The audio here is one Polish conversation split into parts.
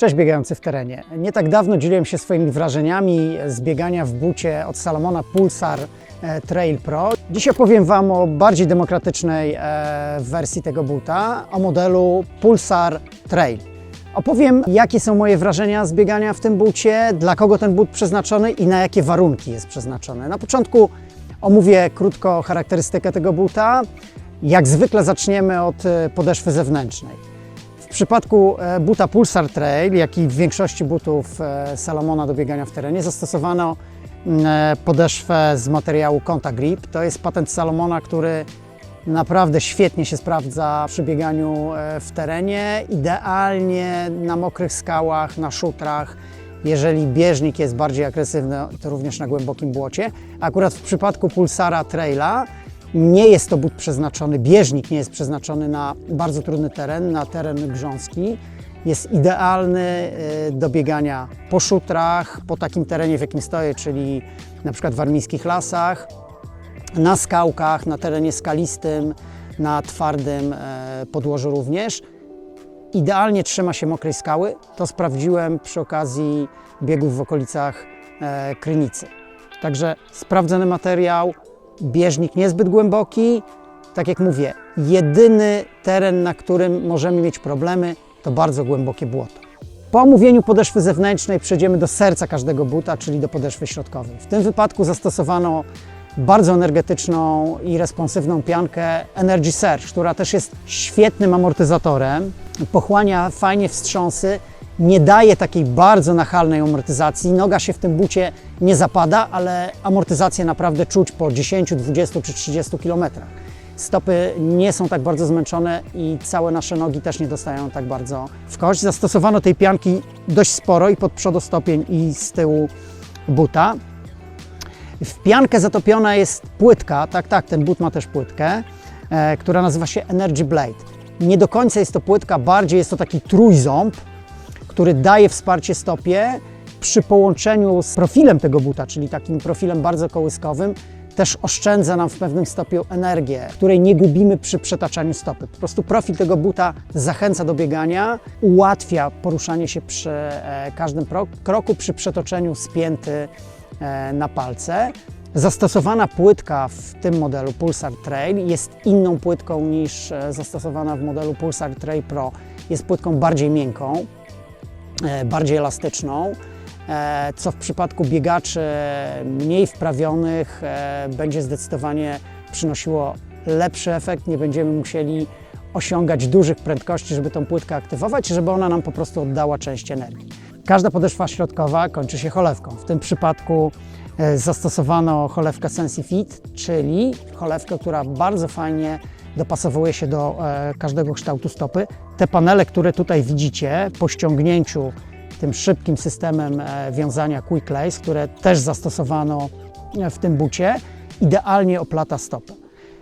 Cześć biegający w terenie. Nie tak dawno dzieliłem się swoimi wrażeniami z biegania w bucie od Salomona Pulsar e, Trail Pro. Dziś opowiem Wam o bardziej demokratycznej e, wersji tego buta, o modelu Pulsar Trail. Opowiem, jakie są moje wrażenia z biegania w tym bucie, dla kogo ten but przeznaczony i na jakie warunki jest przeznaczony. Na początku omówię krótko charakterystykę tego buta. Jak zwykle zaczniemy od e, podeszwy zewnętrznej. W przypadku e, buta Pulsar Trail, jak i w większości butów e, Salomona do biegania w terenie, zastosowano mm, e, podeszwę z materiału Conta Grip. To jest patent Salomona, który naprawdę świetnie się sprawdza przy bieganiu w terenie, idealnie na mokrych skałach, na szutrach. Jeżeli bieżnik jest bardziej agresywny, to również na głębokim błocie. Akurat w przypadku Pulsara Traila nie jest to but przeznaczony, bieżnik nie jest przeznaczony na bardzo trudny teren, na teren grząski. Jest idealny y, do biegania po szutrach, po takim terenie, w jakim stoję, czyli na przykład w armińskich lasach, na skałkach, na terenie skalistym, na twardym e, podłożu również. Idealnie trzyma się mokrej skały. To sprawdziłem przy okazji biegów w okolicach e, Krynicy. Także sprawdzony materiał, bieżnik niezbyt głęboki. Tak jak mówię, jedyny teren, na którym możemy mieć problemy, to bardzo głębokie błoto. Po omówieniu podeszwy zewnętrznej przejdziemy do serca każdego buta, czyli do podeszwy środkowej. W tym wypadku zastosowano bardzo energetyczną i responsywną piankę Energy Surge, która też jest świetnym amortyzatorem, pochłania fajnie wstrząsy, nie daje takiej bardzo nachalnej amortyzacji. Noga się w tym bucie nie zapada, ale amortyzację naprawdę czuć po 10, 20 czy 30 km. Stopy nie są tak bardzo zmęczone i całe nasze nogi też nie dostają tak bardzo w kość. Zastosowano tej pianki dość sporo i pod przodostopień i z tyłu buta. W piankę zatopiona jest płytka, tak, tak, ten but ma też płytkę, e, która nazywa się Energy Blade. Nie do końca jest to płytka, bardziej jest to taki trójząb, który daje wsparcie stopie przy połączeniu z profilem tego buta, czyli takim profilem bardzo kołyskowym, też oszczędza nam w pewnym stopniu energię, której nie gubimy przy przetaczaniu stopy. Po prostu profil tego buta zachęca do biegania, ułatwia poruszanie się przy e, każdym kroku, przy przetoczeniu spięty e, na palce. Zastosowana płytka w tym modelu Pulsar Trail jest inną płytką niż e, zastosowana w modelu Pulsar Trail Pro. Jest płytką bardziej miękką, bardziej elastyczną, e, co w przypadku biegaczy mniej wprawionych e, będzie zdecydowanie przynosiło lepszy efekt. Nie będziemy musieli osiągać dużych prędkości, żeby tą płytkę aktywować, żeby ona nam po prostu oddała część energii. Każda podeszwa środkowa kończy się cholewką. W tym przypadku e, zastosowano cholewkę SensiFit, czyli cholewkę, która bardzo fajnie dopasowuje się do e, każdego kształtu stopy. Te panele, które tutaj widzicie po ściągnięciu tym szybkim systemem e, wiązania Quick Lace, które też zastosowano e, w tym bucie, idealnie oplata stopę.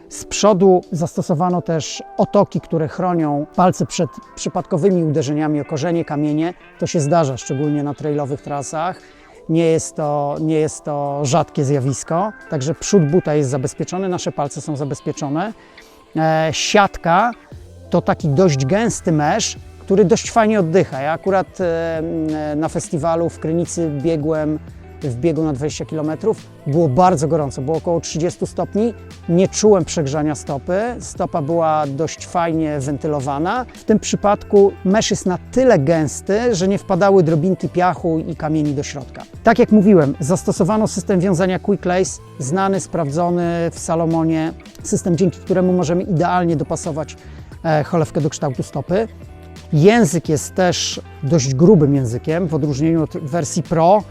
Z przodu zastosowano też otoki, które chronią palce przed przypadkowymi uderzeniami o korzenie, kamienie. To się zdarza, szczególnie na trailowych trasach. Nie jest, to, nie jest to rzadkie zjawisko, także przód buta jest zabezpieczony, nasze palce są zabezpieczone. E, siatka to taki dość gęsty mesz, który dość fajnie oddycha. Ja akurat e, m, na festiwalu w Krynicy biegłem w biegu na 20 km. Było bardzo gorąco, było około 30 stopni. Nie czułem przegrzania stopy. Stopa była dość fajnie wentylowana. W tym przypadku mesz jest na tyle gęsty, że nie wpadały drobinki piachu i kamieni do środka. Tak jak mówiłem, zastosowano system wiązania Quick Lace, znany, sprawdzony w Salomonie. System, dzięki któremu możemy idealnie dopasować e, cholewkę do kształtu stopy. Język jest też dość grubym językiem, w odróżnieniu od wersji Pro.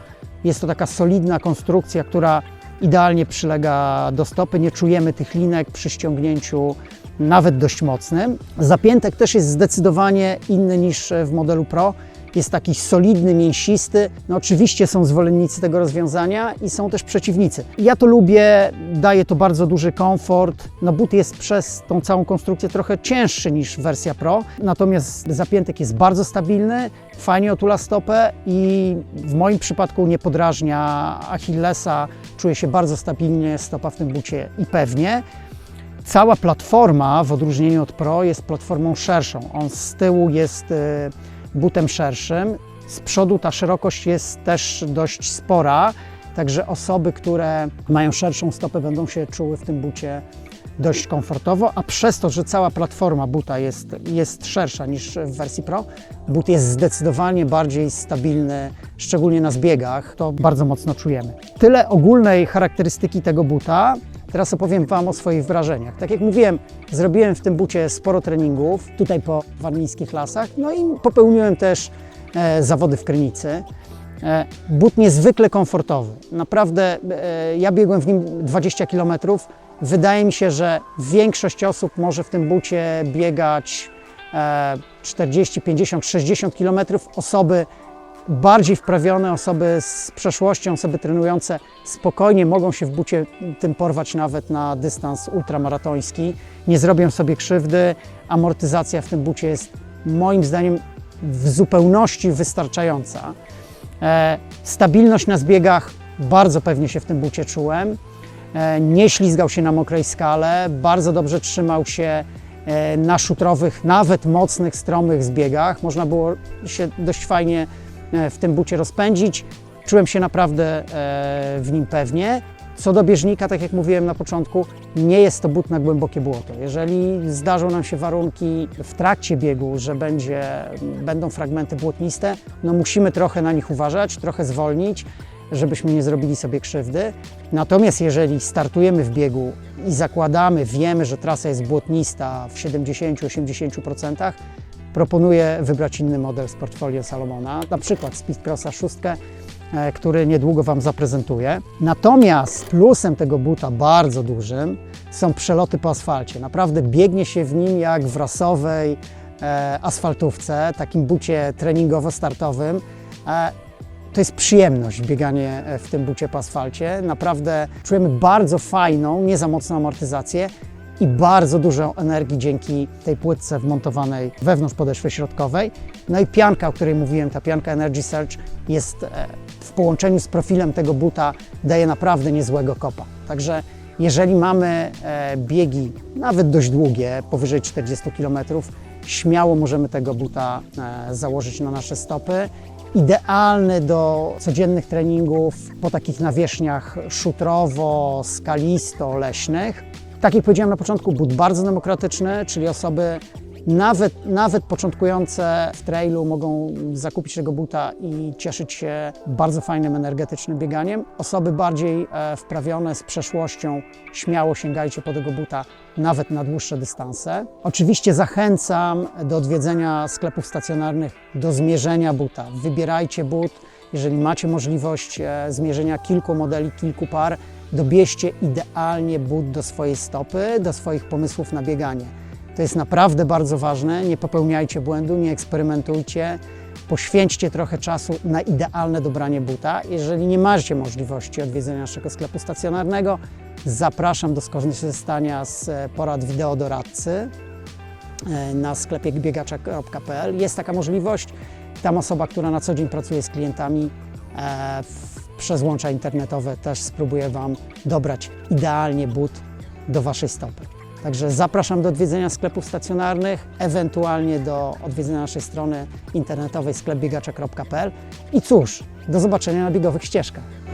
Jest to taka solidna konstrukcja, która idealnie przylega do stopy. Nie czujemy tych linek przy ściągnięciu nawet dość mocnym. Zapiętek też jest zdecydowanie inny niż w modelu Pro. Jest taki solidny, mięsisty. No oczywiście są zwolennicy tego rozwiązania i są też przeciwnicy. Ja to lubię, daje to bardzo duży komfort. No but jest przez tą całą konstrukcję trochę cięższy niż wersja Pro, natomiast zapiętek jest bardzo stabilny, fajnie otula stopę i w moim przypadku nie podrażnia Achillesa. Czuję się bardzo stabilnie, stopa w tym bucie i pewnie. Cała platforma, w odróżnieniu od Pro, jest platformą szerszą. On z tyłu jest e, butem szerszym. Z przodu ta szerokość jest też dość spora, także osoby, które mają szerszą stopę, będą się czuły w tym bucie dość komfortowo, a przez to, że cała platforma buta jest, jest szersza niż w wersji Pro, but jest zdecydowanie bardziej stabilny, szczególnie na zbiegach, to bardzo mocno czujemy. Tyle ogólnej charakterystyki tego buta. Teraz opowiem Wam o swoich wrażeniach. Tak jak mówiłem, zrobiłem w tym bucie sporo treningów, tutaj po warmińskich lasach, no i popełniłem też e, zawody w Krynicy. E, But niezwykle komfortowy. Naprawdę, e, ja biegłem w nim 20 km. Wydaje mi się, że większość osób może w tym bucie biegać e, 40, 50, 60 km. Osoby bardziej wprawione, osoby z przeszłością, osoby trenujące spokojnie mogą się w bucie tym porwać nawet na dystans ultramaratoński. Nie zrobią sobie krzywdy. Amortyzacja w tym bucie jest moim zdaniem w zupełności wystarczająca. E, stabilność na zbiegach bardzo pewnie się w tym bucie czułem. E, nie ślizgał się na mokrej skale, bardzo dobrze trzymał się e, na szutrowych, nawet mocnych, stromych zbiegach. Można było się dość fajnie w tym bucie rozpędzić. Czułem się naprawdę e, w nim pewnie. Co do bieżnika, tak jak mówiłem na początku, nie jest to but na głębokie błoto. Jeżeli zdarzą nam się warunki w trakcie biegu, że będzie, będą fragmenty błotniste, no musimy trochę na nich uważać, trochę zwolnić, żebyśmy nie zrobili sobie krzywdy. Natomiast jeżeli startujemy w biegu i zakładamy, wiemy, że trasa jest błotnista w 70-80%, proponuję wybrać inny model z portfolio Salomona, na przykład Speedcrossa 6, e, który niedługo Wam zaprezentuję. Natomiast plusem tego buta bardzo dużym są przeloty po asfalcie. Naprawdę biegnie się w nim jak w rasowej e, asfaltówce, takim bucie treningowo-startowym. E, to jest przyjemność bieganie w tym bucie po asfalcie. Naprawdę czujemy bardzo fajną, nie za mocną amortyzację i bardzo dużo energii dzięki tej płytce wmontowanej wewnątrz podeszwy środkowej. No i pianka, o której mówiłem, ta pianka Energy Surge jest e, w połączeniu z profilem tego buta daje naprawdę niezłego kopa. Także jeżeli mamy e, biegi nawet dość długie, powyżej 40 km, śmiało możemy tego buta e, założyć na nasze stopy. Idealny do codziennych treningów po takich nawierzchniach szutrowo, skalisto, leśnych. Tak jak powiedziałem na początku, but bardzo demokratyczny, czyli osoby nawet, nawet początkujące w trailu mogą zakupić tego buta i cieszyć się bardzo fajnym, energetycznym bieganiem. Osoby bardziej e, wprawione z przeszłością, śmiało sięgajcie po tego buta nawet na dłuższe dystanse. Oczywiście zachęcam do odwiedzenia sklepów stacjonarnych, do zmierzenia buta. Wybierajcie but, jeżeli macie możliwość e, zmierzenia kilku modeli, kilku par, dobierzcie idealnie but do swojej stopy, do swoich pomysłów na bieganie. To jest naprawdę bardzo ważne. Nie popełniajcie błędu, nie eksperymentujcie. Poświęćcie trochę czasu na idealne dobranie buta. Jeżeli nie macie możliwości odwiedzenia naszego sklepu stacjonarnego, zapraszam do skorzystania z e, porad wideo doradcy e, na sklepie biegacza.pl. Jest taka możliwość. Tam osoba, która na co dzień pracuje z klientami e, przez łącza internetowe też spróbuje Wam dobrać idealnie but do Waszej stopy. Także zapraszam do odwiedzenia sklepów stacjonarnych, ewentualnie do odwiedzenia naszej strony internetowej sklepbiegacza.pl i cóż, do zobaczenia na biegowych ścieżkach.